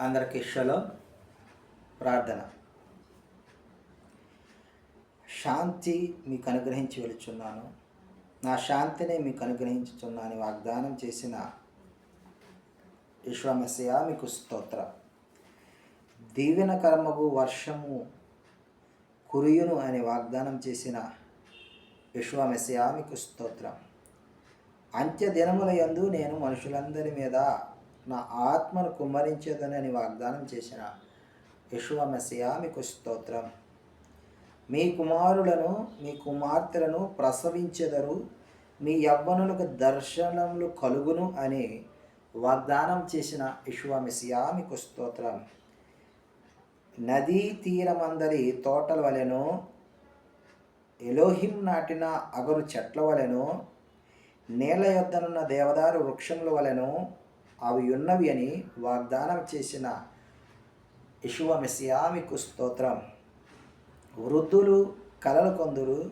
అందరికి షలో ప్రార్థన. శాంతి మీకు అనుగ్రహించి వెళుచున్నాను నా శాంతిని మీకు అనుగ్రహించుచున్నాను వాగ్దానం చేసిన విశ్వమస్య మీకు స్తోత్ర. దీవెన కర్మకు వర్షము కురియును అని వాగ్దానం చేసిన విశ్వమస్య మీకు స్తోత్రం. అంత్య దినముల యందు నేను మనుషులందరి మీద నా ఆత్మను కుమ్మరించేదనని వాగ్దానం చేసిన యశువమసియా మీకు స్తోత్రం. మీ కుమారులను మీ కుమార్తెలను ప్రసవించెదరు మీ యవ్వనులకు దర్శనములు కలుగును అని వాగ్దానం చేసిన యశువమెసియా మీకు స్తోత్రం. నదీ తీరమందరి తోటల వలెను ఎలోహిం నాటిన అగరు చెట్ల వలెను నేల యొద్దనున్న దేవదారు వృక్షముల వలెను అవి ఉన్నవి అని వాగ్దానం చేసిన యశువ స్తోత్రం. వృద్ధులు కలలు కొందరు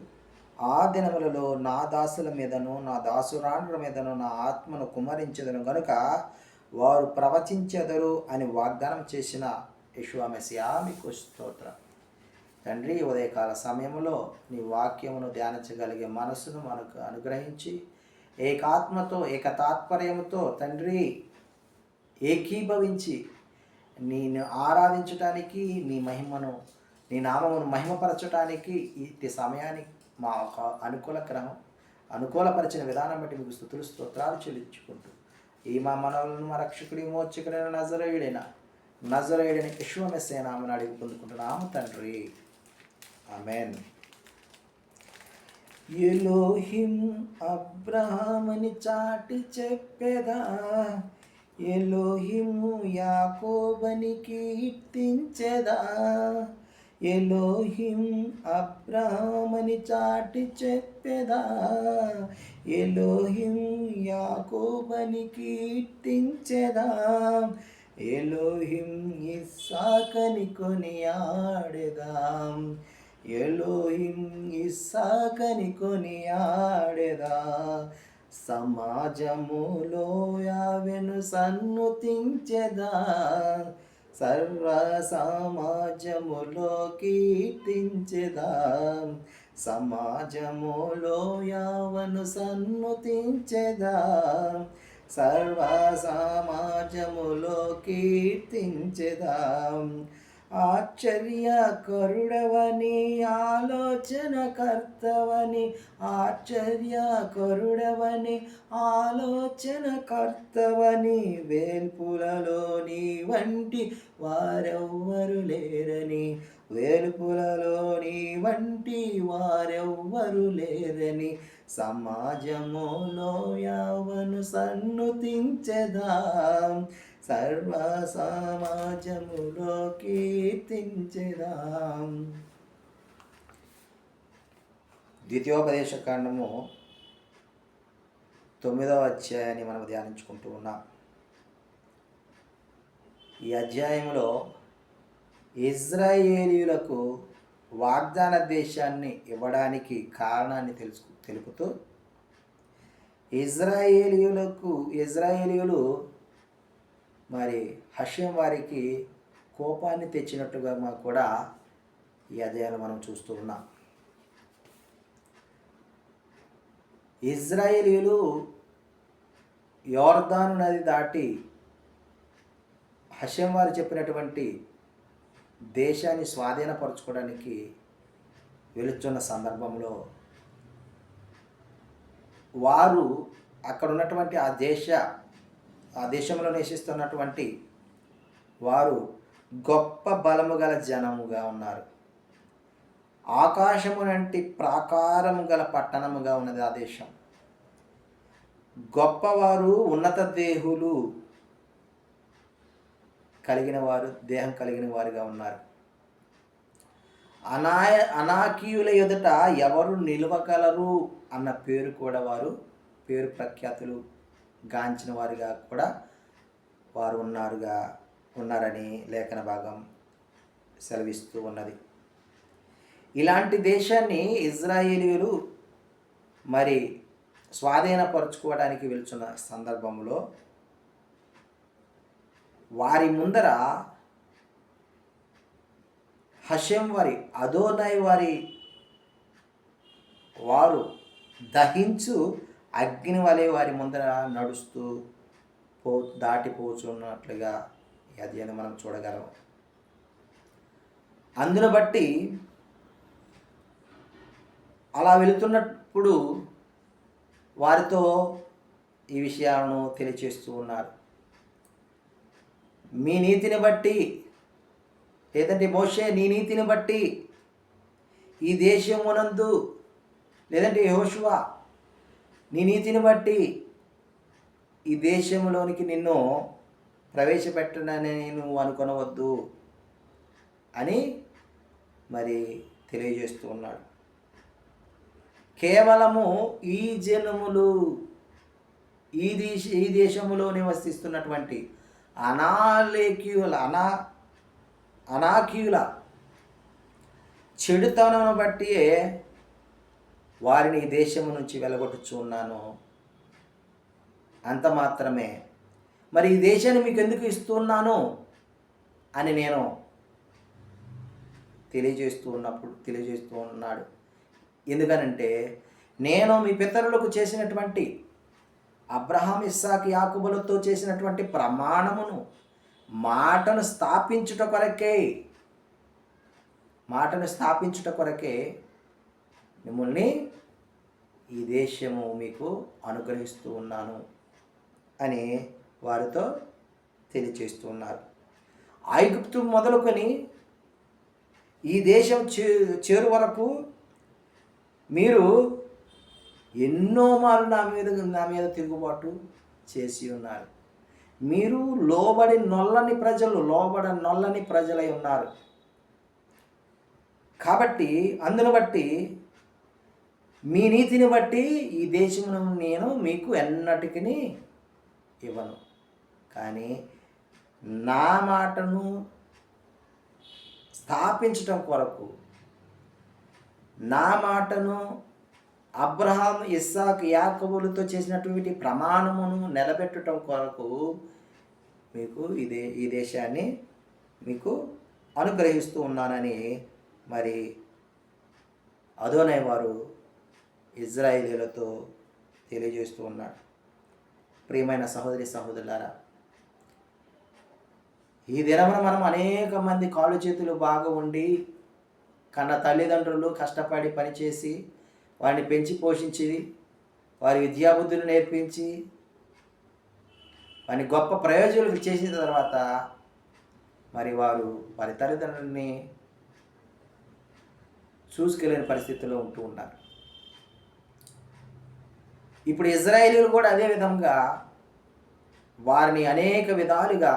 ఆ దినములలో నా దాసుల మీదను నా దాసురాండ్ర మీదను నా ఆత్మను కుమరించదను గనుక వారు ప్రవచించెదరు అని వాగ్దానం చేసిన యశువ మీకు స్తోత్రం. తండ్రి ఉదయకాల సమయంలో నీ వాక్యమును ధ్యానించగలిగే మనసును మనకు అనుగ్రహించి ఏకాత్మతో ఏక తాత్పర్యముతో తండ్రి ఏకీభవించి నేను ఆరాధించటానికి నీ మహిమను నీ నామమును మహిమపరచటానికి ఈ సమయానికి మా ఒక అనుకూల క్రమం అనుకూలపరిచిన విధానం బట్టి మీకు స్థుతులు స్తోత్రాలు చెల్లించుకుంటూ. ఈ మా మనవులను మా రక్షకుడి మోచకుడైన నజరయుడైన నజరయుడైన యశ్వమెస్సే నామని అడిగి పొందుకుంటున్నాము తండ్రి. ఆమెన్. ఎలోహిం అబ్రహామని చాటి చెప్పేదా? ఎలోహిము యాకోబని కీర్తించెదా? ఎలోహిం అబ్రహామని చాటి చెప్పెదా? ఎలోహిం యాకోబని కీర్తించెదా? ఎలోహిం ఇస్సాకని కొనియాడెదాం? ఎలోహిం ఇస్సాకని కొనియాడెదా? సమాజములో యావెను సన్నుతించెదా? సర్వ సమాజములో కీర్తించెదా సమాజములో యావను సన్నుతించెదా? సర్వ సమాజములో కీర్తించెదా ఆశ్చర్యకరుడవని ఆలోచనకర్తవని ఆశ్చర్యకరుడవని ఆలోచనకర్తవని వేల్పులలో నీ వంటి వారెవ్వరు లేరని వేల్పులలో నీ వంటి వారెవ్వరు లేరని సమాజములో యావను సన్నుతించదా. సర్వ సమాజములో కీర్తించదాం ద్వితీయోపదేశ కాండము తొమ్మిదవ అధ్యాయాన్ని మనం ధ్యానించుకుంటూ ఉన్నాం. ఈ అధ్యాయంలో ఇజ్రాయేలీలకు వాగ్దాన దేశాన్ని ఇవ్వడానికి కారణాన్ని తెలుసు తెలుపుతూ ఇజ్రాయేలీయులకు ఇజ్రాయేలీయులు మరి హష్యం వారికి కోపాన్ని తెచ్చినట్టుగా మాకు కూడా ఈ అధ్యాయాలు మనం చూస్తూ ఉన్నాం. ఇజ్రాయేలీలు యోర్దాను నది దాటి హష్యం వారు చెప్పినటువంటి దేశాన్ని స్వాధీనపరచుకోవడానికి వెలుచున్న సందర్భంలో వారు అక్కడ ఉన్నటువంటి ఆ దేశ ఆ దేశంలో నివసిస్తున్నటువంటి వారు గొప్ప బలము గల జనముగా ఉన్నారు. ఆకాశము వంటి ప్రాకారము గల పట్టణముగా ఉన్నది ఆ దేశం. గొప్పవారు ఉన్నత దేహులు కలిగిన వారు దేహం కలిగిన వారుగా ఉన్నారు. అనాయ అనాకీయుల ఎదుట ఎవరు నిలవగలరు అన్న పేరు కూడా వారు పేరు ప్రఖ్యాతులు గాంచిన వారిగా కూడా వారు ఉన్నారుగా ఉన్నారని లేఖన భాగం సెలవిస్తూ ఉన్నది. ఇలాంటి దేశాన్ని ఇజ్రాయేలీలు మరి స్వాధీనపరుచుకోవడానికి వెళ్తున్న సందర్భంలో వారి ముందర హషం వారి అదోనై వారి వారు దహించు అగ్ని వలె వారి ముందర నడుస్తూ పో దాటిపోచున్నట్లుగా అది అని మనం చూడగలం. అందును బట్టి అలా వెళుతున్నప్పుడు వారితో ఈ విషయాలను తెలియచేస్తూ ఉన్నారు. మీ నీతిని బట్టి లేదంటే మోషే నీ నీతిని బట్టి ఈ దేశమునందు లేదంటే యెహోషువ నీ నీతిని బట్టి ఈ దేశంలోనికి నిన్ను ప్రవేశపెట్టనని నువ్వు అనుకొనవద్దు అని మరి తెలియజేస్తూ ఉన్నాడు. కేవలము ఈ జనములు ఈ దేశ ఈ దేశములో నివసిస్తున్నటువంటి అనాలేక్యుల అనా అనాకీయుల చెడుతనమును బట్టి వారిని ఈ దేశము నుంచి వెలగొట్టుచు ఉన్నాను. అంత మాత్రమే. మరి ఈ దేశాన్ని మీకు ఎందుకు ఇస్తున్నాను? అని నేను తెలియజేస్తూ ఉన్నప్పుడు తెలియజేస్తూ ఉన్నాడు. ఎందుకనంటే నేను మీ పితరులకు చేసినటువంటి అబ్రహాం ఇస్సాక్ యాకుబులతో చేసినటువంటి ప్రమాణమును మాటను స్థాపించుట కొరకే మాటను స్థాపించుట కొరకే మిమ్మల్ని ఈ దేశము మీకు అనుగ్రహిస్తూ ఉన్నాను అని వారితో తెలియచేస్తూ ఉన్నారు. ఐగుప్తు మొదలుకొని ఈ దేశం చే చేరు వరకు మీరు ఎన్నో మార్లు నా మీద నా మీద తిరుగుబాటు చేసి ఉన్నారు. మీరు లోబడి నొల్లని ప్రజలు లోబడ నొల్లని ప్రజలై ఉన్నారు. కాబట్టి అందును బట్టి మీ నీతిని బట్టి ఈ దేశమును నేను మీకు ఎన్నటికి ఇవ్వను. కానీ నా మాటను స్థాపించటం కొరకు నా మాటను అబ్రహాం ఇస్సాక్ యాకబులతో చేసినటువంటి ప్రమాణమును నిలబెట్టడం కొరకు మీకు ఇదే ఈ దేశాన్ని మీకు అనుగ్రహిస్తూ ఉన్నానని మరి అదోనై వారు ఇజ్రాయేలీలతో తెలియజేస్తూ ఉన్నాడు. ప్రియమైన సహోదరి సహోదరులారా ఈ దినమున మనం అనేక మంది కాళ్ళు చేతులు బాగా ఉండి కన్న తల్లిదండ్రులు కష్టపడి పనిచేసి వారిని పెంచి పోషించి వారి విద్యాబుద్ధులు నేర్పించి వారిని గొప్ప ప్రయోజనాలు చేసిన తర్వాత మరి వారు వారి తల్లిదండ్రుల్ని చూసుకెళ్ళని పరిస్థితిలో ఉంటూ ఉన్నారు. ఇప్పుడు ఇజ్రాయేలీలు కూడా అదే విధంగా వారిని అనేక విధాలుగా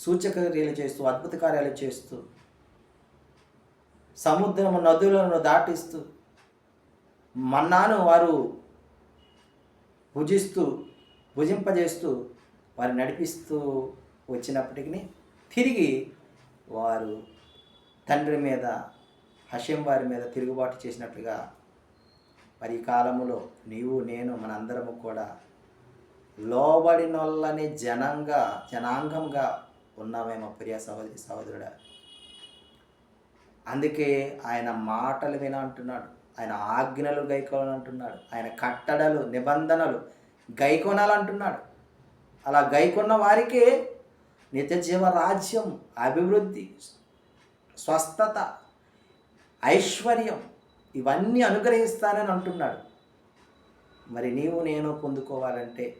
సూచక క్రియలు చేస్తూ అద్భుత కార్యాలు చేస్తూ సముద్రము నదులను దాటిస్తూ మన్నాను వారు భుజిస్తూ భుజింపజేస్తూ వారిని నడిపిస్తూ వచ్చినప్పటికీ తిరిగి వారు తండ్రి మీద హషం వారి మీద తిరుగుబాటు చేసినట్లుగా మరి ఈ కాలములో నీవు నేను మనందరము కూడా లోబడినొల్లని జనంగా జనాంగంగా ఉన్నామేమో ప్రియ సహోదరి సహోదరుడా. అందుకే ఆయన మాటలు వినంటున్నాడు ఆయన ఆజ్ఞలు గైకోనంటున్నాడు ఆయన కట్టడలు నిబంధనలు గైకొనాలంటున్నాడు అలా గైకొన్న వారికే నిత్య జీవ రాజ్యం అభివృద్ధి స్వస్థత ఐశ్వర్యం ఇవన్నీ అనుగ్రహిస్తానని అంటున్నాడు. మరి నీవు నేను పొందుకోవాలంటే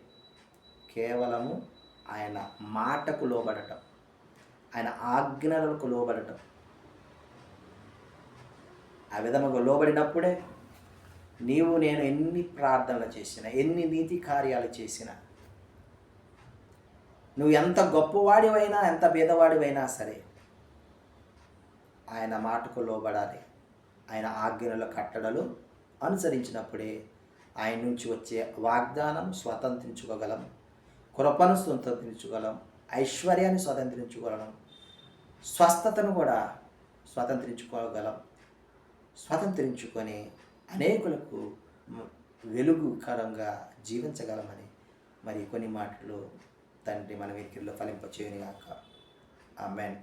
కేవలము ఆయన మాటకు లోబడటం ఆయన ఆజ్ఞలకు లోబడటం. ఆ విధముగా లోబడినప్పుడే నీవు నేను ఎన్ని ప్రార్థనలు చేసినా ఎన్ని నీతి కార్యాలు చేసినా నువ్వు ఎంత గొప్పవాడివైనా ఎంత భేదవాడివైనా సరే ఆయన మాటకు లోబడాలి. ఆయన ఆజ్ఞల కట్టడలు అనుసరించినప్పుడే ఆయన నుంచి వచ్చే వాగ్దానం స్వతంత్రించుకోగలం కృపను స్వతంత్రించుకోగలం ఐశ్వర్యాన్ని స్వతంత్రించుకోగలం స్వస్థతను కూడా స్వతంత్రించుకోగలం స్వతంత్రించుకొని అనేకులకు వెలుగుకరంగా జీవించగలమని మరి కొన్ని మాటలు తండ్రి మన వీరికిల్లో ఫలింపచేయని గాక ఆమెన్.